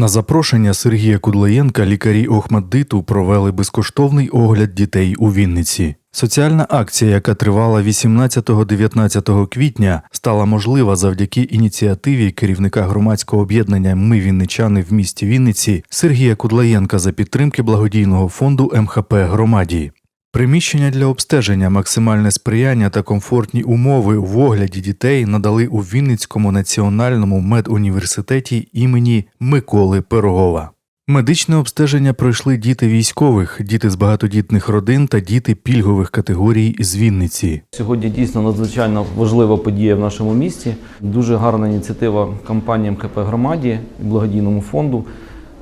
На запрошення Сергія Кудлаєнка лікарі Охмаддиту провели безкоштовний огляд дітей у Вінниці. Соціальна акція, яка тривала 18-19 квітня, стала можлива завдяки ініціативі керівника громадського об'єднання Ми Вінничани в місті Вінниці Сергія Кудлаєнка за підтримки благодійного фонду МХП Громаді. Приміщення для обстеження, максимальне сприяння та комфортні умови в огляді дітей надали у Вінницькому національному медуніверситеті імені Миколи Пирогова. Медичне обстеження пройшли діти військових, діти з багатодітних родин та діти пільгових категорій з Вінниці. Сьогодні дійсно надзвичайно важлива подія в нашому місті. Дуже гарна ініціатива компанії МКП громаді і благодійному фонду.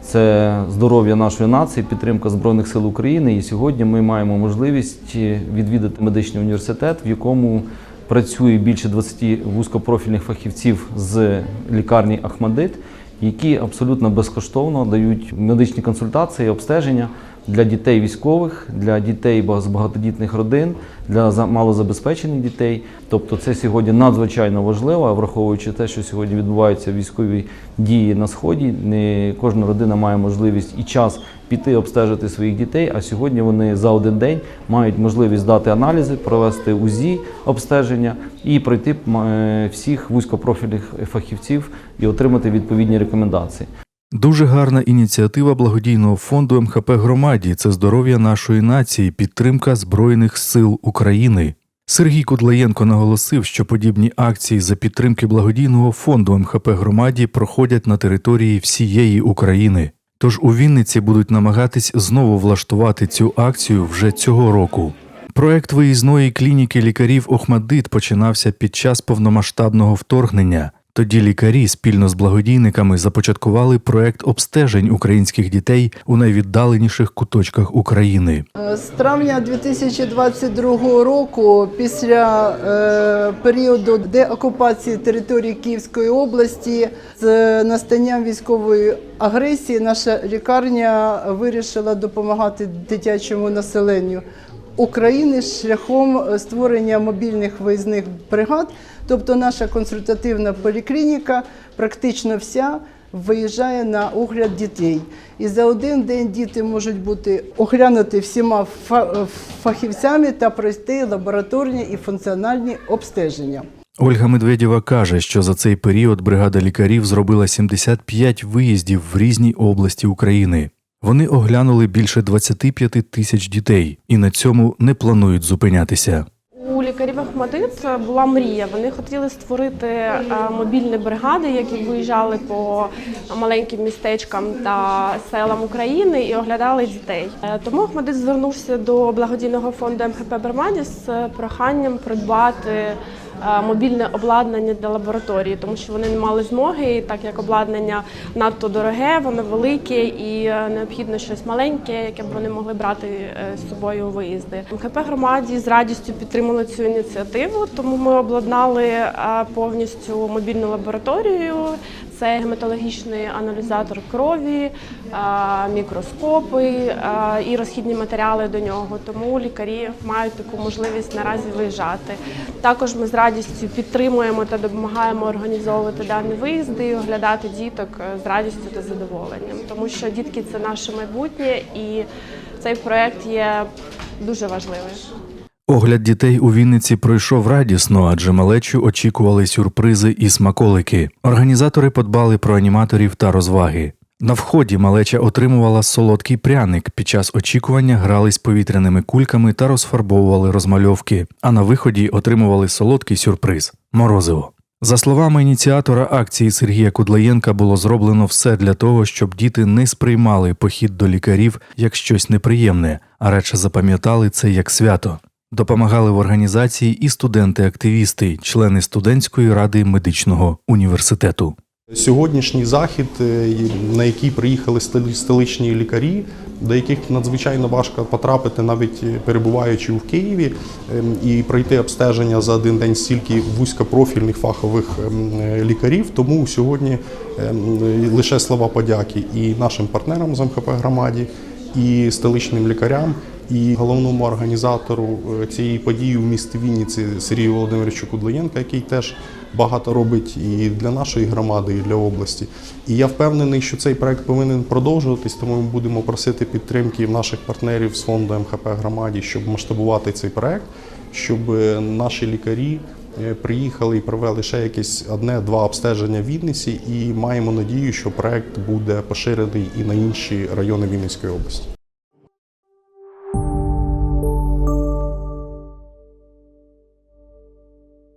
Це здоров'я нашої нації, підтримка Збройних сил України. І сьогодні ми маємо можливість відвідати медичний університет, в якому працює більше 20 вузькопрофільних фахівців з лікарні Ахмадит, які абсолютно безкоштовно дають медичні консультації, обстеження для дітей військових, для дітей з багатодітних родин, для за- малозабезпечених дітей. Тобто це сьогодні надзвичайно важливо, враховуючи те, що сьогодні відбуваються військові дії на сході. Не кожна родина має можливість і час піти обстежити своїх дітей. А сьогодні вони за один день мають можливість здати аналізи, провести УЗІ обстеження і пройти е, всіх вузькопрофільних фахівців і отримати відповідні рекомендації. Дуже гарна ініціатива благодійного фонду МХП Громаді це здоров'я нашої нації, підтримка Збройних сил України. Сергій Кудлаєнко наголосив, що подібні акції за підтримки благодійного фонду МХП Громаді проходять на території всієї України. Тож у Вінниці будуть намагатись знову влаштувати цю акцію вже цього року. Проект виїзної клініки лікарів Охмадит починався під час повномасштабного вторгнення. Тоді лікарі спільно з благодійниками започаткували проект обстежень українських дітей у найвіддаленіших куточках України. З травня 2022 року, після е, періоду деокупації території Київської області, з настанням військової агресії, наша лікарня вирішила допомагати дитячому населенню України шляхом створення мобільних виїзних бригад. Тобто наша консультативна поліклініка практично вся виїжджає на огляд дітей. І за один день діти можуть бути оглянуті всіма фахівцями та пройти лабораторні і функціональні обстеження. Ольга Медведєва каже, що за цей період бригада лікарів зробила 75 виїздів в різні області України. Вони оглянули більше 25 тисяч дітей і на цьому не планують зупинятися. У лікарів Ахмадит це була мрія. Вони хотіли створити е, мобільні бригади, які виїжджали по маленьким містечкам та селам України і оглядали дітей. Е, Тому Ахмадит звернувся до благодійного фонду МХП Бермаді з проханням придбати мобільне обладнання для лабораторії, тому що вони не мали змоги, і так як обладнання надто дороге, воно велике і е, необхідно щось маленьке, яке б вони могли брати е, з собою у виїзди. МХП громаді з радістю підтримали цю ініціативу, тому ми обладнали е, повністю мобільну лабораторію. Це гематологічний аналізатор крові, мікроскопи і розхідні матеріали до нього. Тому лікарі мають таку можливість наразі виїжджати. Також ми з радістю підтримуємо та допомагаємо організовувати дані виїзди і оглядати діток е, з радістю та задоволенням, тому що дітки це наше майбутнє, і цей проект є дуже важливий. Огляд дітей у Вінниці пройшов радісно, адже малечу очікували сюрпризи і смаколики. Організатори подбали про аніматорів та розваги. На вході малеча отримувала солодкий пряник. Під час очікування грались повітряними кульками та розфарбовували розмальовки. А на виході отримували солодкий сюрприз морозиво. За словами ініціатора акції Сергія Кудлаєнка, було зроблено все для того, щоб діти не сприймали похід до лікарів як щось неприємне, а радше запам'ятали це як свято. Допомагали в організації і студенти-активісти, члени студентської ради медичного університету. Сьогоднішній захід, е, на який приїхали столи- столичні лікарі, до яких надзвичайно важко потрапити, навіть е, перебуваючи в Києві, ем, і пройти обстеження за один день стільки вузькопрофільних фахових ем, е, лікарів. Тому сьогодні ем, лише слова подяки і нашим партнерам з МХП громаді, і столичним лікарям, і головному організатору е, цієї події в місті Вінниці Сергію Володимировичу Кудлаєнка, який теж багато робить і для нашої громади, і для області. І я впевнений, що цей проект повинен продовжуватись, тому ми будемо просити підтримки наших партнерів з фонду МХП громаді, щоб масштабувати цей проект, щоб е, наші лікарі е, приїхали і провели ще якесь одне-два обстеження в Вінниці, і маємо надію, що проект буде поширений і на інші райони Вінницької області.